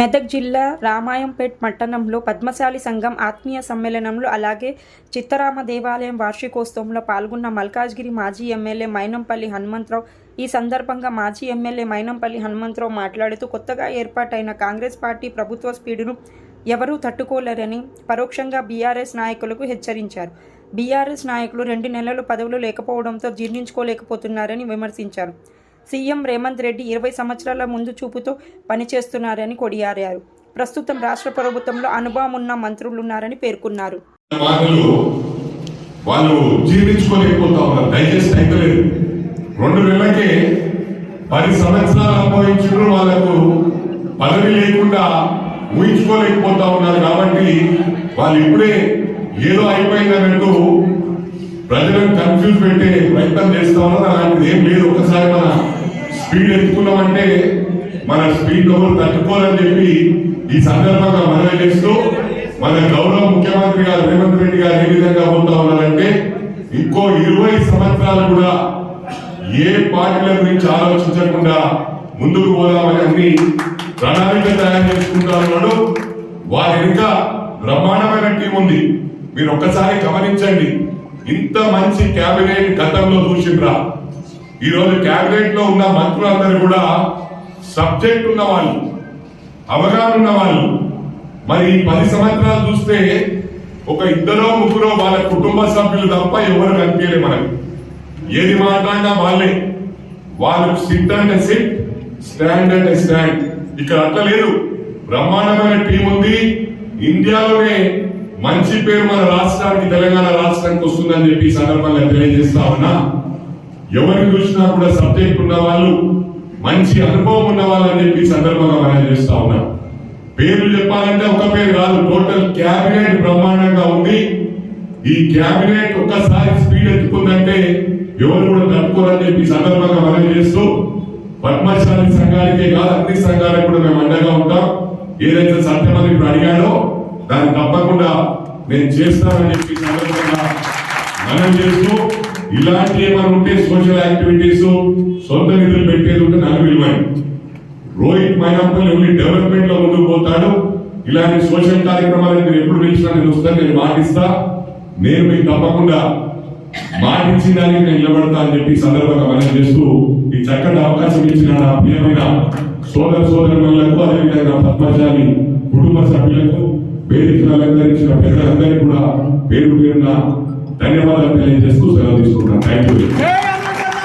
మెదక్ జిల్లా రామాయంపేట్ పట్టణంలో పద్మశాలి సంఘం ఆత్మీయ సమ్మేళనంలో అలాగే చిత్తరామ దేవాలయం వార్షికోత్సవంలో పాల్గొన్న మల్కాజ్గిరి మాజీ ఎమ్మెల్యే మైనంపల్లి హనుమంతరావు. ఈ సందర్భంగా మాజీ ఎమ్మెల్యే మైనంపల్లి హనుమంతరావు మాట్లాడుతూ కొత్తగా ఏర్పాటైన కాంగ్రెస్ పార్టీ ప్రభుత్వ స్పీడును ఎవరూ తట్టుకోలేరని పరోక్షంగా బీఆర్ఎస్ నాయకులకు హెచ్చరించారు. బీఆర్ఎస్ నాయకులు రెండు నెలలు పదవులు లేకపోవడంతో జీర్ణించుకోలేకపోతున్నారని విమర్శించారు. సీఎం రేవంత్ రెడ్డి ఇరవై సంవత్సరాల ముందు చూపుతో పనిచేస్తున్నారని కొడియారారు ప్రస్తుతం రాష్ట్ర ప్రభుత్వంలో అనుభవం ఉన్న మంత్రులున్నారని పేర్కొన్నారు. వాళ్ళు జీర్ణించుకోలేకపోతా ఉన్నారు. డైజెస్ట్ అయితలేదు. రెండు నెలలకే పది సంవత్సరాలు అనుభవించారు వాళ్ళకు పదవి లేకుండా ఊహించుకోలేకపోతా ఉన్నారు. కాబట్టి వాళ్ళు ఇప్పుడే ఏదో అయిపోయిందన్నట్టు ప్రజలను కన్ఫ్యూజ్ పెట్టే ప్రయత్నం చేస్తా ఉన్నారు. అలాంటిది ఏం లేదు. ఒకసారి స్పీడ్ ఎత్తుకున్నామంటే మన స్పీడ్ ఎవరు తట్టుకోవాలని చెప్పి ఈ సందర్భంగా మనవి చేస్తూ మన గౌరవ ముఖ్యమంత్రి గారు రేవంత్ రెడ్డి గారు ఏ విధంగా పోతా ఉన్నారంటే ఇంకో ఇరవై సంవత్సరాలు కూడా ఏ పార్టీల గురించి ఆలోచించకుండా ముందుకు పోదామని అన్ని ప్రణాళిక తయారు చేసుకుంటా ఉన్నాడు. వారి ఇంకా బ్రహ్మాండమైన టీం ఉంది. మీరు ఒక్కసారి గమనించండి. ఇంత మంచి కేబినెట్ గతంలో చూసిండ్రా. ఈ రోజు లో ఉన్న మంత్రులందరూ కూడా సబ్జెక్ట్ ఉన్న వాళ్ళు అవగాహన ఉన్న వాళ్ళు. మరి పది సంవత్సరాలు చూస్తే ఒక ఇద్దరో ముగ్గురో వాళ్ళ కుటుంబ సభ్యులు తప్ప ఎవరు కనిపించలే మనకు. ఏది మాట్లాడినా వాళ్ళే. వాళ్ళు సిట్ అంటే సిట్ స్టాండ్ అంటే స్టాండ్. ఇక్కడ అట్లా లేదు. బ్రహ్మాండమైన టీం ఉంది. ఇండియాలోనే మంచి పేరు మన రాష్ట్రానికి తెలంగాణ రాష్ట్రానికి వస్తుందని చెప్పి ఈ సందర్భంగా తెలియజేస్తా ఉన్నా. ఎవరిని చూసినా కూడా సబ్జెక్ట్ ఉన్న వాళ్ళు మంచి అనుభవం ఉన్న వాళ్ళు అని చెప్పి సందర్భంగా మనం చేస్తా ఉన్నాం. పేర్లు చెప్పాలంటే ఒక పేరు కాదు టోటల్ క్యాబినెట్ బ్రహ్మాండంగా ఉంది. ఈ క్యాబినెట్ ఒక్కసారి స్పీడ్ ఎత్తుకుందంటే ఎవరు కూడా తట్టుకోరని చెప్పి సందర్భంగా మనం చేస్తూ పద్మశాలి సంఘానికే కాదు అన్ని సంఘాలకు కూడా మేము అండగా ఉంటాం. ఏదైతే సత్యమంది ఇప్పుడు అడిగాడో దాన్ని తప్పకుండా నేను చేస్తానని చెప్పి సందర్భంగా మనం చేస్తూ ఇలాంటి ఏమైనా ఉంటే సోషల్ యాక్టివిటీస్ సొంత నిధులు పెట్టేది ఉంటే నాకు విలువైంది రోహిత్ మైనాపల్లి ఓన్లీ డెవలప్మెంట్లో ముందుకు పోతాడు. ఇలాంటి సోషల్ కార్యక్రమాలు మీరు ఎప్పుడు పిలిచినా నేను వస్తాను నేను మాటిస్తా. నేను మీకు తప్పకుండా మాటించిన దానికి నేను నిలబడతా అని చెప్పి సందర్భంగా మనం చేస్తూ ఈ చక్కటి అవకాశం ఇచ్చిన నా ప్రియమైన సోదర సోదరులకు అదేవిధంగా పద్మశాలి కుటుంబ సభ్యులకు వేదికలు అలంకరించిన పెద్దలందరికీ కూడా పేరు పేరున ధన్యవాదాలు తెలియజేస్తూ సెలవు తీసుకుంటాను థ్యాంక్ యూ